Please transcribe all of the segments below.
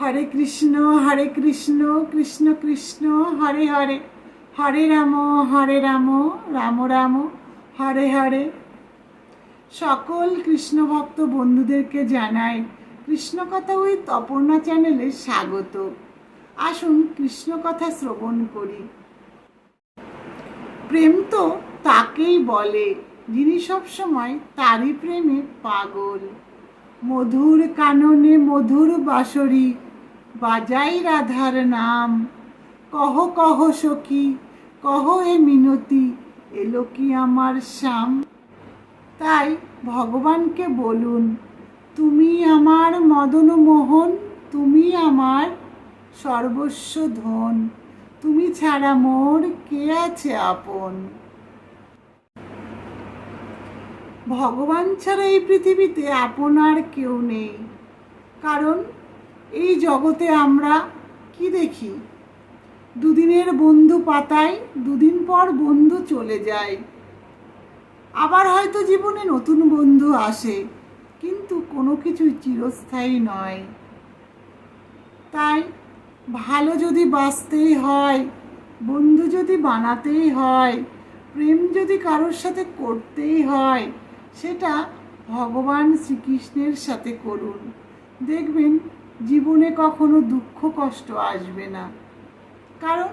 হরে কৃষ্ণ হরে কৃষ্ণ কৃষ্ণ কৃষ্ণ, হরে হরে। হরে রাম হরে রাম রাম রাম, হরে হরে। সকল কৃষ্ণ ভক্ত বন্ধুদেরকে জানাই কৃষ্ণ কথা ওই তপর্ণা চ্যানেলে স্বাগত। আসুন কৃষ্ণ কথা শ্রবণ করি। প্রেম তো তাকেই বলে, যিনি সবসময় তারই প্রেমে পাগল। মধুর কাননে মধুর বাঁশরি বাজাই রাধার নাম। কহ কহ সখী, কহ এ মিনতি, এলো কি আমার শ্যাম? তাই ভগবানকে বলুন, তুমি আমার মদন মোহন, তুমি আমার সর্বস্ব ধন। তুমি ছাড়া মোর কে আছে আপন? ভগবান ছাড়া এই পৃথিবীতে আপনার কেউ নেই। কারণ এই জগতে আমরা কি দেখি? দুদিনের বন্ধু পাতায়, দুদিন পর বন্ধু চলে যায়। আবার হয়তো জীবনে নতুন বন্ধু আসে, কিন্তু কোনো কিছুই চিরস্থায়ী নয়। তাই ভালো যদি বাঁচতেই হয়, বন্ধু যদি বানাতেই হয়, প্রেম যদি কারোর সাথে করতেই হয়, সেটা ভগবান শ্রীকৃষ্ণের সাথে করুন। দেখবেন জীবনে কখনো দুঃখ কষ্ট আসবে না। কারণ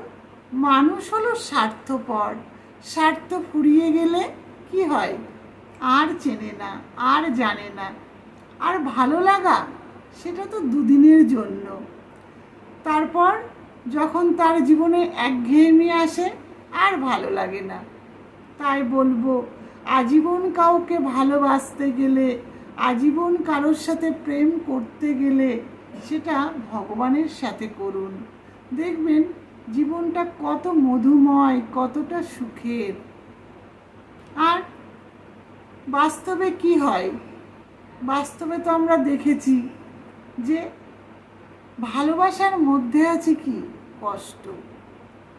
মানুষ হলো স্বার্থপর। স্বার্থ ফুরিয়ে গেলে কি হয়? আর চেনে না, আর জানে না। আর ভালো লাগা, সেটা তো দুদিনের জন্য। তারপর যখন তার জীবনে একঘেয়েমি আসে, আর ভালো লাগে না। তাই বলব, আজীবন কাউকে ভালোবাসতে গেলে, আজীবন কারোর সাথে প্রেম করতে গেলে সেটা ভগবানের সাথে করুন। দেখবেন জীবনটা কত মধুময়, কতটা সুখের। আর বাস্তবে কি হয়? বাস্তবে তো আমরা দেখেছি যে ভালোবাসার মধ্যে আছে কি? কষ্ট।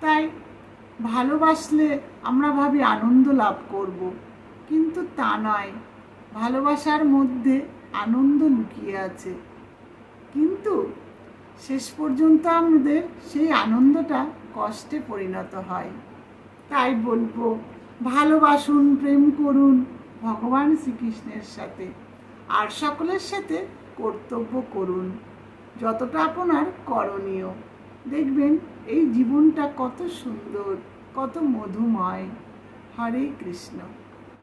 তাই ভালোবাসলে আমরা ভাবি আনন্দ লাভ করব। কিন্তু তা নয়, ভালোবাসার মধ্যে আনন্দ লুকিয়ে আছে। কিন্তু শেষ পর্যন্ত আমাদের সেই আনন্দটা কষ্টে পরিণত হয়। তাই বলব, ভালোবাসুন, প্রেম করুন ভগবান শ্রীকৃষ্ণের সাথে আর সকলের সাথে কর্তব্য করুন, যতটা আপনার করণীয়। দেখবেন এই জীবনটা কত সুন্দর, কত মধুময়। হরে কৃষ্ণ।